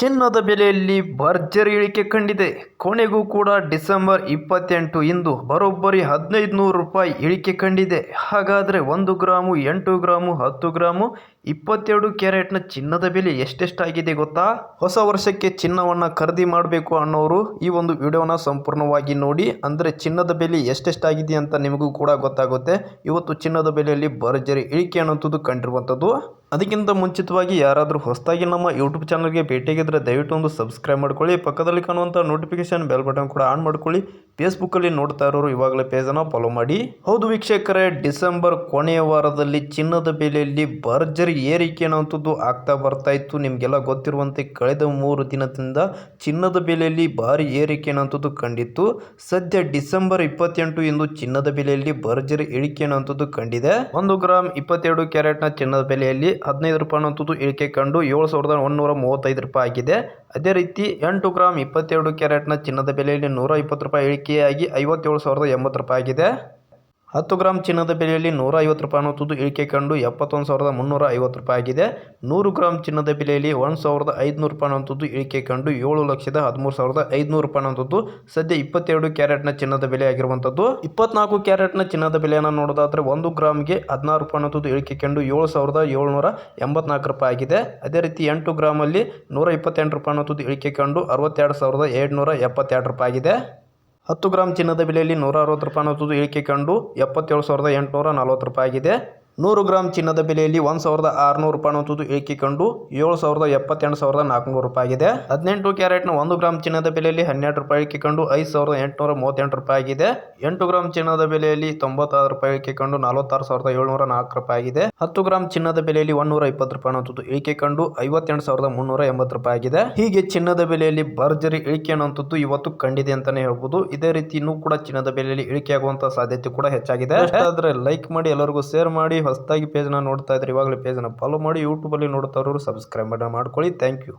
ಚಿನ್ನದ ಬೆಲೆಯಲ್ಲಿ ಭರ್ಜರಿ ಇಳಿಕೆ ಕಂಡಿದೆ. ಕೊನೆಗೂ ಕೂಡ ಡಿಸೆಂಬರ್ ಇಪ್ಪತ್ತೆಂಟು ಇಂದು ಬರೋಬ್ಬರಿ ಹದಿನೈದು ನೂರು ರೂಪಾಯಿ ಇಳಿಕೆ ಕಂಡಿದೆ. ಹಾಗಾದರೆ ಒಂದು ಗ್ರಾಮು, ಎಂಟು ಗ್ರಾಮು, ಹತ್ತು ಗ್ರಾಮು, ಇಪ್ಪತ್ತೆರಡು ಕ್ಯಾರೆಟ್ನ ಚಿನ್ನದ ಬೆಲೆ ಎಷ್ಟೆಷ್ಟಾಗಿದೆ ಗೊತ್ತಾ? ಹೊಸ ವರ್ಷಕ್ಕೆ ಚಿನ್ನವನ್ನು ಖರೀದಿ ಮಾಡಬೇಕು ಅನ್ನೋರು ಈ ಒಂದು ವಿಡಿಯೋನ ಸಂಪೂರ್ಣವಾಗಿ ನೋಡಿ, ಅಂದರೆ ಚಿನ್ನದ ಬೆಲೆ ಎಷ್ಟೆಷ್ಟಾಗಿದೆ ಅಂತ ನಿಮಗೂ ಕೂಡ ಗೊತ್ತಾಗುತ್ತೆ. ಇವತ್ತು ಚಿನ್ನದ ಬೆಲೆಯಲ್ಲಿ ಭರ್ಜರಿ ಇಳಿಕೆ ಅನ್ನೋಂಥದ್ದು ಕಂಡಿರುವಂಥದ್ದು. ಅದಕ್ಕಿಂತ ಮುಂಚಿತವಾಗಿ ಯಾರಾದರೂ ಹೊಸದಾಗಿ ನಮ್ಮ ಯೂಟ್ಯೂಬ್ ಚಾನಲ್ಗೆ ಭೇಟಿಯಾಗಿದ್ದರೆ ದಯವಿಟ್ಟು ಒಂದು ಸಬ್ಸ್ಕ್ರೈಬ್ ಮಾಡ್ಕೊಳ್ಳಿ. ಪಕ್ಕದಲ್ಲಿ ಕಾಣುವಂಥ ನೋಟಿಫಿಕೇಶನ್ ಬೆಲ್ ಬಟನ್ ಕೂಡ ಆನ್ ಮಾಡ್ಕೊಳ್ಳಿ. ಫೇಸ್ಬುಕ್ಕಲ್ಲಿ ನೋಡ್ತಾ ಇರೋರು ಇವಾಗಲೇ ಪೇಜನ್ನು ಫಾಲೋ ಮಾಡಿ. ಹೌದು ವೀಕ್ಷಕರೇ, ಡಿಸೆಂಬರ್ ಕೊನೆಯ ವಾರದಲ್ಲಿ ಚಿನ್ನದ ಬೆಲೆಯಲ್ಲಿ ಭರ್ಜರಿ ಏರಿಕೆ ಅನ್ನೋಂಥದ್ದು ಆಗ್ತಾ ಬರ್ತಾ ಇತ್ತು. ನಿಮಗೆಲ್ಲ ಗೊತ್ತಿರುವಂತೆ ಕಳೆದ ಮೂರು ದಿನದಿಂದ ಚಿನ್ನದ ಬೆಲೆಯಲ್ಲಿ ಭಾರಿ ಏರಿಕೆ ಅನ್ನೋಂಥದ್ದು ಕಂಡಿತ್ತು. ಸದ್ಯ ಡಿಸೆಂಬರ್ ಇಪ್ಪತ್ತೆಂಟು ಎಂದು ಚಿನ್ನದ ಬೆಲೆಯಲ್ಲಿ ಭರ್ಜರಿ ಇಳಿಕೆ ಅನ್ನೋಂಥದ್ದು ಕಂಡಿದೆ. ಒಂದು ಗ್ರಾಮ್ ಇಪ್ಪತ್ತೆರಡು ಕ್ಯಾರೆಟ್ನ ಚಿನ್ನದ ಬೆಲೆಯಲ್ಲಿ ಹದಿನೈದು ರೂಪಾಯಿ ಅನ್ನೋಂಥದ್ದು ಇಳಿಕೆ ಕಂಡು ಏಳು ಸಾವಿರದ ಒಂದೂರ ಮೂವತ್ತೈದು ರೂಪಾಯಿ ಆಗಿದೆ. ಅದೇ ರೀತಿ ಎಂಟು ಗ್ರಾಮ್ ಇಪ್ಪತ್ತೆರಡು ಕ್ಯಾರೆಟ್ನ ಚಿನ್ನದ ಬೆಲೆಯಲ್ಲಿ ನೂರ ಇಪ್ಪತ್ತು ರೂಪಾಯಿ ಇಳಿಕೆಯಾಗಿ ಐವತ್ತೇಳು ಸಾವಿರದ ಎಂಬತ್ತು ರೂಪಾಯಿ ಆಗಿದೆ. ಹತ್ತು ಗ್ರಾಮ್ ಚಿನ್ನದ ಬೆಲೆಯಲ್ಲಿ ನೂರ ಐವತ್ತು ರೂಪಾಯಿ ಅನ್ನೋದು ಇಳಿಕೆ ಕಂಡು ಎಪ್ಪತ್ತೊಂದು ಸಾವಿರದ ಮುನ್ನೂರ ಐವತ್ತು ರೂಪಾಯಿ ಆಗಿದೆ. ನೂರು ಗ್ರಾಮ್ ಚಿನ್ನದ ಬೆಲೆಯಲ್ಲಿ ಒಂದು ಸಾವಿರದ ಐದುನೂರು ರೂಪಾಯಿ ಅಂಥದ್ದು ಇಳಿಕೆ ಕಂಡು ಏಳು ಲಕ್ಷದ ಹದಿಮೂರು ಸಾವಿರದ ಐದುನೂರು ರೂಪಾಯಿ ಅಂಥದ್ದು ಸದ್ಯ ಇಪ್ಪತ್ತೆರಡು ಕ್ಯಾರೆಟ್ನ ಚಿನ್ನದ ಬೆಲೆ ಆಗಿರುವಂಥದ್ದು. ಇಪ್ಪತ್ನಾಲ್ಕು ಕ್ಯಾರೆಟ್ನ ಚಿನ್ನದ ಬೆಲೆಯನ್ನು ನೋಡೋದಾದರೆ ಒಂದು ಗ್ರಾಮ್ಗೆ ಹದಿನಾರು ರೂಪಾಯಿ ಅನ್ನೋಂಥದ್ದು ಇಳಿಕೆ ಕಂಡು ಏಳು ಸಾವಿರದ ಏಳುನೂರ ಎಂಬತ್ನಾಲ್ಕು ರೂಪಾಯಿ ಆಗಿದೆ. ಅದೇ ರೀತಿ ಎಂಟು ಗ್ರಾಮಲ್ಲಿ ನೂರ ಇಪ್ಪತ್ತೆಂಟು ರೂಪಾಯಿ ಅನ್ನೋಂಥದ್ದು ಇಳಿಕೆ ಕಂಡು ಅರವತ್ತೆರಡು ಸಾವಿರದ ಏಳ್ನೂರ ಎಪ್ಪತ್ತೆರಡು ರೂಪಾಯಿ ಆಗಿದೆ. ಹತ್ತು ಗ್ರಾಮ್ ಚಿನ್ನದ ಬೆಲೆಯಲ್ಲಿ ನೂರ ಅರವತ್ತು ರೂಪಾಯಿ ಅನ್ನೋದು ಇಳಿಕೆ ಕಂಡು ಎಪ್ಪತ್ತೇಳು ಸಾವಿರದ ಎಂಟುನೂರ ನಲ್ವತ್ತು ರೂಪಾಯಿ ಆಗಿದೆ. ನೂರು ಗ್ರಾಮ್ ಚಿನ್ನದ ಬೆಲೆಯಲ್ಲಿ ಒಂದು ಸಾವಿರದ ಆರುನೂರು ರೂಪಾಯಿ ಅನ್ನೋದು ಇಳಿಕೆ ಕಂಡು? ಏಳು ಸಾವಿರದ ಎಪ್ಪತ್ತೆಂಟು ಸಾವಿರದ ನಾಲ್ಕುನೂರು ರೂಪಾಯಿ ಆಗಿದೆ. ಹದಿನೆಂಟು ಕ್ಯಾರೆಟ್ನ ಒಂದು ಗ್ರಾಮ್ ಚಿನ್ನದ ಬೆಲೆಯಲ್ಲಿ ಹನ್ನೆರಡು ರೂಪಾಯಿ ಇಳಿಕೆ ಐದು ಸಾವಿರದ ಎಂಟುನೂರ ಮೂವತ್ತೆಂಟು ರೂಪಾಯಿ ಆಗಿದೆ. ಎಂಟು ಗ್ರಾಮ್ ಚಿನ್ನದ ಬೆಲೆಯಲ್ಲಿ ತೊಂಬತ್ತಾರು ರೂಪಾಯಿ ಇಳಿಕೆ ನಲವತ್ತಾರು ಸಾವಿರದ ಏಳ್ನೂರ ನಾಲ್ಕು ರೂಪಾಯಿ ಆಗಿದೆ. ಹತ್ತು ಗ್ರಾಮ್ ಚಿನ್ನದ ಬೆಲೆಯಲ್ಲಿ ಒಂದೂರ ಇಪ್ಪತ್ತು ರೂಪಾಯಿ ಅನ್ನೋದು ಇಳಿಕೆ ಕಂಡು? ಐವತ್ತೆಂಟು ಸಾವಿರದ ಮುನ್ನೂರ ಎಂಬತ್ತು ರೂಪಾಯಿ ಆಗಿದೆ. ಹೀಗೆ ಚಿನ್ನದ ಬೆಲೆಯಲ್ಲಿ ಭರ್ಜರಿ ಇಳಿಕೆ ಅನ್ನುವಂಥದ್ದು ಇವತ್ತು ಕಂಡಿದೆ ಅಂತಾನೆ ಹೇಳ್ಬೋದು. ಇದೇ ರೀತಿ ಇನ್ನೂ ಕೂಡ ಚಿನ್ನದ ಬೆಲೆಯಲ್ಲಿ ಇಳಿಕೆ ಆಗುವಂತಹ ಸಾಧ್ಯತೆ ಕೂಡ ಹೆಚ್ಚಾಗಿದೆ. ಆದ್ರೆ ಲೈಕ್ ಮಾಡಿ ಎಲ್ಲರಿಗೂ ಶೇರ್ ಮಾಡಿ. ಹೊಸದಾಗಿ ಪೇಜ್ನ ನೋಡ್ತಾ ಇದ್ರೆ ಇವಾಗಲೇ ಪೇಜ್ನ ಫಾಲೋ ಮಾಡಿ ಯೂಟ್ಯೂಬಲ್ಲಿ ನೋಡ್ತಾ ಇರೋರು ಸಬ್ಸ್ಕ್ರೈಬ್ ಮಾಡ್ಕೊಳ್ಳಿ. Thank you